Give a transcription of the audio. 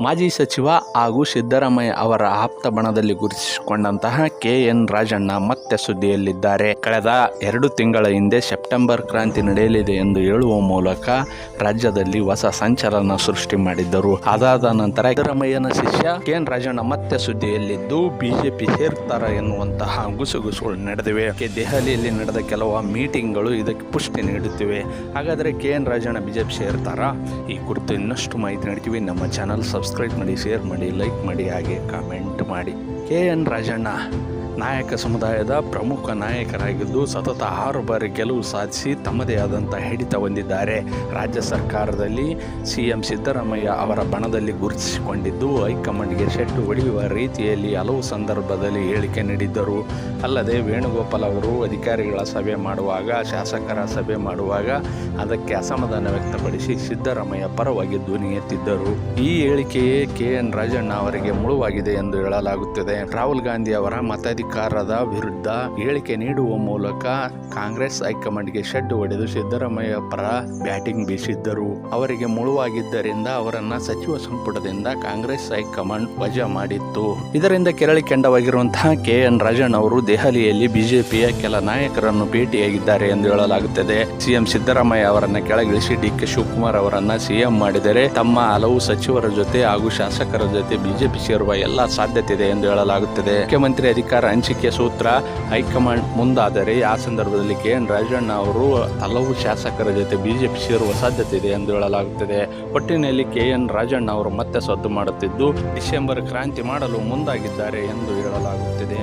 ಮಾಜಿ ಸಚಿವ ಹಾಗೂ ಸಿದ್ದರಾಮಯ್ಯ ಅವರ ಆಪ್ತ ಬಣದಲ್ಲಿ ಗುರುತಿಸಿಕೊಂಡಂತಹ ಕೆ ಎನ್ ರಾಜಣ್ಣ ಮತ್ತೆ ಸುದ್ದಿಯಲ್ಲಿದ್ದಾರೆ. ಕಳೆದ ಎರಡು ತಿಂಗಳ ಹಿಂದೆ ಸೆಪ್ಟೆಂಬರ್ ಕ್ರಾಂತಿ ನಡೆಯಲಿದೆ ಎಂದು ಹೇಳುವ ಮೂಲಕ ರಾಜ್ಯದಲ್ಲಿ ಹೊಸ ಸಂಚಲನ ಸೃಷ್ಟಿ ಮಾಡಿದ್ದರು. ಅದಾದ ನಂತರ ಸಿದ್ದರಾಮಯ್ಯನ ಶಿಷ್ಯ ಕೆ ಎನ್ ರಾಜಣ್ಣ ಮತ್ತೆ ಸುದ್ದಿಯಲ್ಲಿದ್ದು, ಬಿಜೆಪಿ ಸೇರ್ತಾರ ಎನ್ನುವಂತಹ ಗುಸುಗುಸುಗಳು ನಡೆದಿವೆ. ದೆಹಲಿಯಲ್ಲಿ ನಡೆದ ಕೆಲವು ಮೀಟಿಂಗ್ಗಳು ಇದಕ್ಕೆ ಪುಷ್ಟಿ ನೀಡುತ್ತಿವೆ. ಹಾಗಾದರೆ ಕೆ ಎನ್ ರಾಜಣ್ಣ, ಬಿಜೆಪಿ ಸೇರ್ತಾರಾ? ಈ ಕುರಿತು ಇನ್ನಷ್ಟು ಮಾಹಿತಿ ನೀಡ್ತೀವಿ. ನಮ್ಮ ಚಾನಲ್ ಸಬ್ಸ್ಕ್ರೈಬ್ ಮಾಡಿ ಶೇರ್ ಮಾಡಿ ಲೈಕ್ ಮಾಡಿ ಹಾಗೆ ಕಾಮೆಂಟ್ ಮಾಡಿ. K N Rajanna. ನಾಯಕ ಸಮುದಾಯದ ಪ್ರಮುಖ ನಾಯಕರಾಗಿದ್ದು ಸತತ ಆರು ಬಾರಿ ಗೆಲುವು ಸಾಧಿಸಿ ತಮ್ಮದೇ ಆದಂಥ ಹಿಡಿತ ಹೊಂದಿದ್ದಾರೆ. ರಾಜ್ಯ ಸರ್ಕಾರದಲ್ಲಿ ಸಿ ಎಂ ಸಿದ್ದರಾಮಯ್ಯ ಅವರ ಬಣದಲ್ಲಿ ಗುರುತಿಸಿಕೊಂಡಿದ್ದು ಹೈಕಮಾಂಡ್ಗೆ ಶೆಟ್ಟು ಹೊಡೆಯುವ ರೀತಿಯಲ್ಲಿ ಹಲವು ಸಂದರ್ಭದಲ್ಲಿ ಹೇಳಿಕೆ ನೀಡಿದ್ದರು. ಅಲ್ಲದೆ ವೇಣುಗೋಪಾಲ್ ಅವರು ಅಧಿಕಾರಿಗಳ ಸಭೆ ಮಾಡುವಾಗ, ಶಾಸಕರ ಸಭೆ ಮಾಡುವಾಗ ಅದಕ್ಕೆ ಅಸಮಾಧಾನ ವ್ಯಕ್ತಪಡಿಸಿ ಸಿದ್ದರಾಮಯ್ಯ ಪರವಾಗಿ ಧ್ವನಿ ಎತ್ತಿದ್ದರು. ಈ ಹೇಳಿಕೆಯೇ ಕೆ ಎನ್ ರಾಜಣ್ಣ ಅವರಿಗೆ ಮುಳುವಾಗಿದೆ ಎಂದು ಹೇಳಲಾಗುತ್ತದೆ. ರಾಹುಲ್ ಗಾಂಧಿ ಅವರ ಮತಾಧಿಕಾರದ ವಿರುದ್ಧ ಹೇಳಿಕೆ ನೀಡುವ ಮೂಲಕ ಕಾಂಗ್ರೆಸ್ ಹೈಕಮಾಂಡ್ಗೆ ಶೆಡ್ ಹೊಡೆದು ಸಿದ್ದರಾಮಯ್ಯ ಪರ ಬ್ಯಾಟಿಂಗ್ ಬೀಸಿದ್ದರು. ಅವರಿಗೆ ಮುಳುವಾಗಿದ್ದರಿಂದ ಅವರನ್ನ ಸಚಿವ ಸಂಪುಟದಿಂದ ಕಾಂಗ್ರೆಸ್ ಹೈಕಮಾಂಡ್ ವಜಾ ಮಾಡಿತ್ತು. ಇದರಿಂದ ಕೆರಳಿ ಕೆಂಡವಾಗಿರುವಂತಹ ಕೆ ಎನ್ ರಾಜಣ್ಣ ಅವರು ದೆಹಲಿಯಲ್ಲಿ ಬಿಜೆಪಿಯ ಕೆಲ ನಾಯಕರನ್ನು ಭೇಟಿಯಾಗಿದ್ದಾರೆ ಎಂದು ಹೇಳಲಾಗುತ್ತದೆ. ಸಿಎಂ ಸಿದ್ದರಾಮಯ್ಯ ಅವರನ್ನ ಕೆಳಗಿಳಿಸಿ ಡಿ ಕೆ ಶಿವಕುಮಾರ್ ಅವರನ್ನ ಸಿಎಂ ಮಾಡಿದರೆ ತಮ್ಮ ಹಲವು ಸಚಿವರ ಜೊತೆ ಹಾಗೂ ಶಾಸಕರ ಜೊತೆ ಬಿಜೆಪಿ ಸೇರುವ ಎಲ್ಲಾ ಸಾಧ್ಯತೆ ಇದೆ ಎಂದು ಹೇಳಲಾಗುತ್ತದೆ. ಮುಖ್ಯಮಂತ್ರಿ ಅಧಿಕಾರ ಹಂಚಿಕೆ ಸೂತ್ರ ಹೈಕಮಾಂಡ್ ಮುಂದಾದರೆ ಆ ಸಂದರ್ಭದಲ್ಲಿ ಕೆ ಎನ್ ರಾಜಣ್ಣ ಅವರು ಹಲವು ಶಾಸಕರ ಜೊತೆ ಬಿಜೆಪಿ ಸೇರುವ ಸಾಧ್ಯತೆ ಇದೆ ಎಂದು ಹೇಳಲಾಗುತ್ತದೆ. ಒಟ್ಟಿನಲ್ಲಿ ಕೆ ಎನ್ ರಾಜಣ್ಣ ಅವರು ಮತ್ತೆ ಸದ್ದು ಮಾಡುತ್ತಿದ್ದು, ಡಿಸೆಂಬರ್ ಕ್ರಾಂತಿ ಮಾಡಲು ಮುಂದಾಗಿದ್ದಾರೆ ಎಂದು ಹೇಳಲಾಗುತ್ತದೆ.